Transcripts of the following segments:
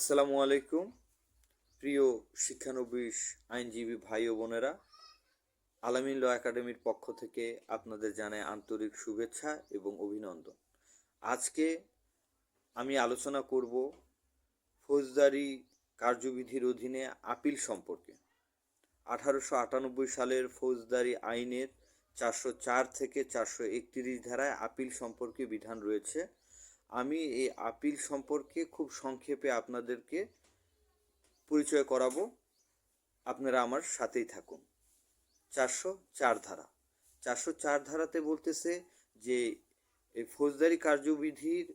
আসসালামু আলাইকুম, প্রিয় শিক্ষানবিশ আইনজীবী ভাই ও বোনেরা। আলামিন ল একাডেমির পক্ষ থেকে আপনাদের জানাই আন্তরিক শুভেচ্ছা এবং অভিনন্দন। আজকে আমি আলোচনা করব ফৌজদারি কার্যবিধির অধীনে আপিল সম্পর্কে। আঠারোশো আটানব্বই সালের ফৌজদারি আইনের চারশো চার থেকে চারশো একত্রিশ ধারায় আপিল সম্পর্কে বিধান রয়েছে। আমি এই আপিল সম্পর্কে খুব সংক্ষেপে আপনাদেরকে পরিচয় করাবো। আপনারা আমার সাথেই থাকুন। চারশো চার ধারা। চারশো চার ধারাতে বলতেছে যে, এই ফৌজদারি কার্যবিধির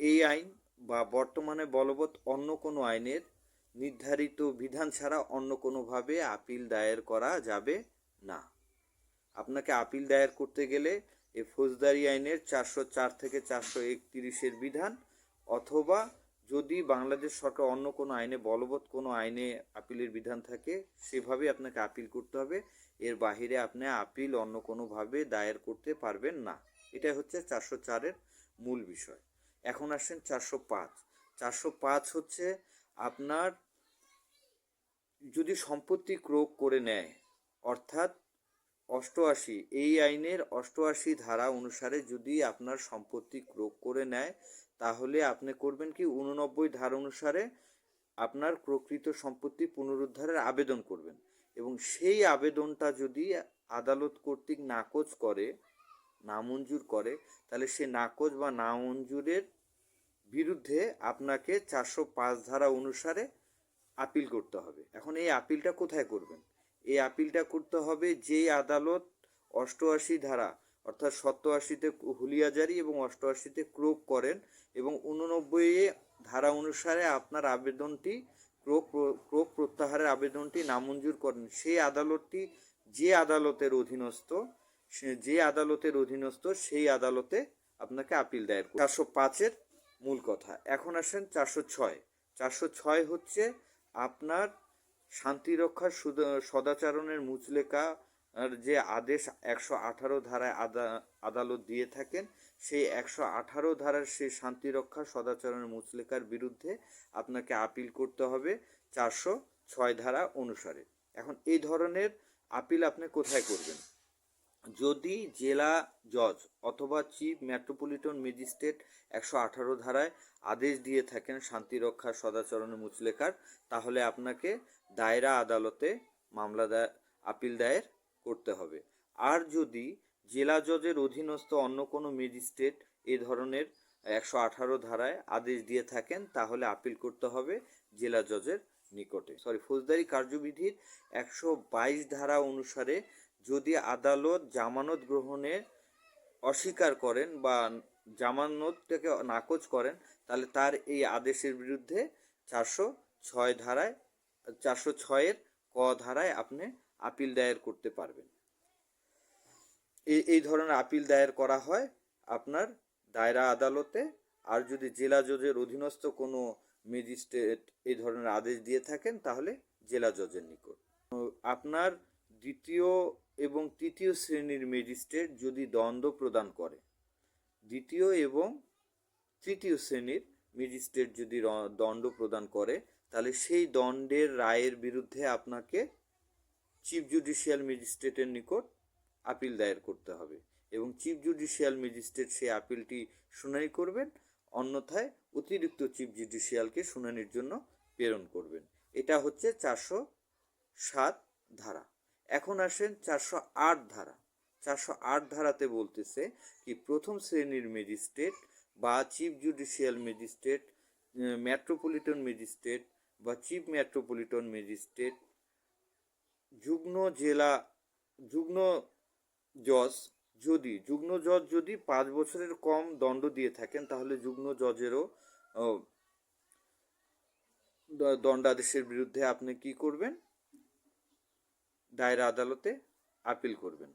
এই আইন বা বর্তমানে বলবৎ অন্য কোনো আইনের নির্ধারিত বিধান ছাড়া অন্য কোনোভাবে আপিল দায়ের করা যাবে না। আপনাকে আপিল দায়ের করতে গেলে এই ফৌজদারি আইনের চারশো চার থেকে চারশো একত্রিশের বিধান, অথবা যদি বাংলাদেশ সরকার অন্য কোনো আইনে, বলবৎ কোনো আইনে আপিলের বিধান থাকে সেভাবে আপনাকে আপিল করতে হবে। এর বাহিরে আপনি আপিল অন্য কোনোভাবে দায়ের করতে পারবেন না। এটাই হচ্ছে চারশো চারের মূল বিষয়। এখন আসেন চারশো পাঁচ। চারশো পাঁচ হচ্ছে আপনার যদি সম্পত্তি ক্রোক করে নেয়, অর্থাৎ অষ্টআশি, এই আইনের অষ্টআশি ধারা অনুসারে যদি আপনার সম্পত্তি ক্রোক করে নেয়, তাহলে আপনি করবেন কি, উননব্বই ধারা অনুসারে আপনার প্রকৃত সম্পত্তি পুনরুদ্ধারের আবেদন করবেন। এবং সেই আবেদনটা যদি আদালত কর্তৃক নাকচ করে, নামঞ্জুর করে, তাহলে সে নাকচ বা নামঞ্জুরের বিরুদ্ধে আপনাকে চারশো পাঁচ ধারা অনুসারে আপিল করতে হবে। এখন এই আপিলটা কোথায় করবেন? এই আপিলটা করতে হবে যে আদালত অষ্টআশি ধারা, অর্থাৎ সপ্তআশিতে হুলিয়াজারি এবং অষ্টআশিতে ক্রোক করেন এবং উননব্বই ধারা অনুসারে আপনার আবেদনটি ক্রোক ক্রোক প্রত্যাহারের আবেদনটি নামঞ্জুর করেন। সেই আদালতটি যে আদালতের অধীনস্থ যে আদালতের অধীনস্থ সেই আদালতে আপনাকে আপিল দায়ের চারশো পাঁচের মূল কথা। এখন আসেন চারশো ছয়। চারশো ছয় হচ্ছে আপনার শান্তিরক্ষার রক্ষার সদাচরণের মুচলেকা যে আদেশ একশো আঠারো ধারায় আদা আদালত দিয়ে থাকেন, সেই একশো আঠারো ধারার সেই শান্তি রক্ষা সদাচরণের মুচলেকার বিরুদ্ধে আপনাকে আপিল করতে হবে চারশো ছয় ধারা অনুসারে। এখন এই ধরনের আপিল আপনি কোথায় করবেন? যদি জেলা জজ অথবা চিফ মেট্রোপলিটন ম্যাজিস্ট্রেট একশো আঠারো ধারায় আদেশ দিয়ে থাকেন শান্তিরক্ষা সদাচরণের মুচলেকার তাহলে আপনাকে দায়রা আদালতে মামলা আপিল দায়ের করতে হবে। আর যদি জেলা জজের অধীনস্থ অন্য কোনো ম্যাজিস্ট্রেট এ ধরনের একশো আঠারো ধারায় আদেশ দিয়ে থাকেন, তাহলে আপিল করতে হবে জেলা জজের নিকটে। সরি, ফৌজদারি কার্যবিধির একশো বাইশ ধারা অনুসারে যদি আদালত জামানত গ্রহণে অস্বীকার করেন বা জামানতটাকে নাকচ করেন, তাহলে তার এই আদেশের বিরুদ্ধে চারশো ছয় ধারায়, চারশো ছয়ের ক ধারায় আপনি আপিল দায়ের করতে পারবেন। এই এই ধরনের আপিল দায়ের করা হয় আপনার দায়রা আদালতে। আর যদি জেলা জজের অধীনস্থ কোনো ম্যাজিস্ট্রেট এই ধরনের আদেশ দিয়ে থাকেন, তাহলে জেলা জজের নিকট। আপনার দ্বিতীয় এবং তৃতীয় শ্রেণির ম্যাজিস্ট্রেট যদি দ্বন্দ্ব প্রদান করে। দ্বিতীয় এবং তৃতীয় শ্রেণির ম্যাজিস্ট্রেট যদি দণ্ড প্রদান করে, তাহলে সেই দণ্ডের রায়ের বিরুদ্ধে আপনাকে চিফ জুডিশিয়াল ম্যাজিস্ট্রেটের নিকট আপিল দায়ের করতে হবে এবং চিফ জুডিশিয়াল ম্যাজিস্ট্রেট সেই আপিলটি শুনানি করবেন, অন্যথায় অতিরিক্ত চিফ জুডিশিয়ালকে শুনানির জন্য প্রেরণ করবেন। এটা হচ্ছে চারশো সাত ধারা। এখন আসেন চারশো আট ধারা। চারশো আট ধারাতে বলতেছে কি, প্রথম শ্রেণির ম্যাজিস্ট্রেট বা chief judicial magistrate metropolitan magistrate বা চিফ মেট্রোপলিটন ম্যাজিস্ট্রেট, যুগ্ম জেলা, যুগ্ম জজ যদি, যুগ্ম জজ যদি পাঁচ বছরের কম দণ্ড দিয়ে থাকেন, তাহলে যুগ্ম জজেরও দণ্ডাদেশের বিরুদ্ধে আপনি কি করবেন? দায়রা আদালতে আপিল করবেন।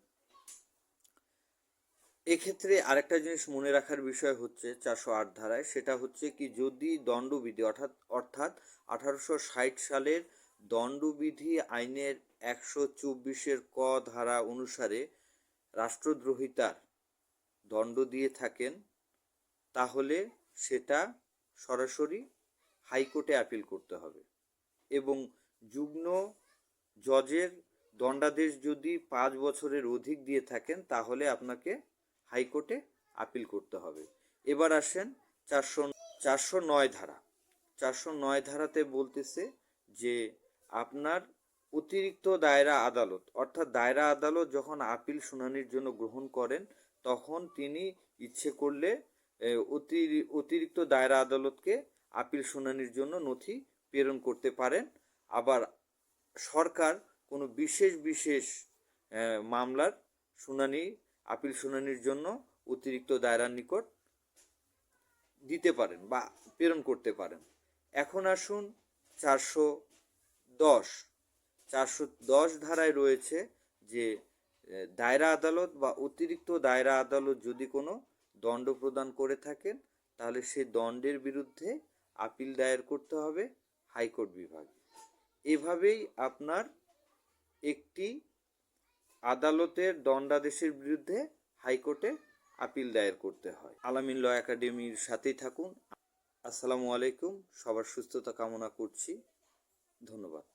এক্ষেত্রে আরেকটা জিনিস মনে রাখার বিষয় হচ্ছে চারশো আট ধারায়, সেটা হচ্ছে কি যদি দণ্ডবিধি অর্থাৎ অর্থাৎ আঠারোশো ষাট সালের দণ্ডবিধি আইনের একশো চব্বিশের ক ধারা অনুসারে রাষ্ট্রদ্রোহিতার দণ্ড দিয়ে থাকেন, তাহলে সেটা সরাসরি হাইকোর্টে আপিল করতে হবে। এবং যুগ্ম জজের দণ্ডাদেশ যদি পাঁচ বছরের অধিক দিয়ে থাকেন, তাহলে আপনাকে হাইকোর্টে আপিল করতে হবে। এবার আসেন চারশো চারশো নয় ধারা। চারশো নয় ধারাতে বলতেছে যে আপনার অতিরিক্ত দায়রা আদালত, অর্থাৎ দায়রা আদালত যখন আপিল শুনানির জন্য গ্রহণ করেন, তখন তিনি ইচ্ছে করলে অতিরিক্ত দায়রা আদালতকে আপিল শুনানির জন্য নথি প্রেরণ করতে পারেন। আবার সরকার কোনো বিশেষ বিশেষ মামলার শুনানি, আপিল শুনানির জন্য অতিরিক্ত দায়রার নিকট দিতে পারেন বা প্রেরণ করতে পারেন। এখন আসুন চারশো দশ। চারশো দশ ধারায় রয়েছে যে দায়রা আদালত বা অতিরিক্ত দায়রা আদালত যদি কোনো দণ্ড প্রদান করে থাকেন, তাহলে সেই দণ্ডের বিরুদ্ধে আপিল দায়ের করতে হবে হাইকোর্ট বিভাগে। এভাবেই আপনার একটি আদালতের দণ্ডাদেশের বিরুদ্ধে হাইকোর্টে আপিল দায়ের করতে হয়। আলামিন ল একাডেমির সাথেই থাকুন। আসসালামু আলাইকুম। সবার সুস্থতা কামনা করছি। ধন্যবাদ।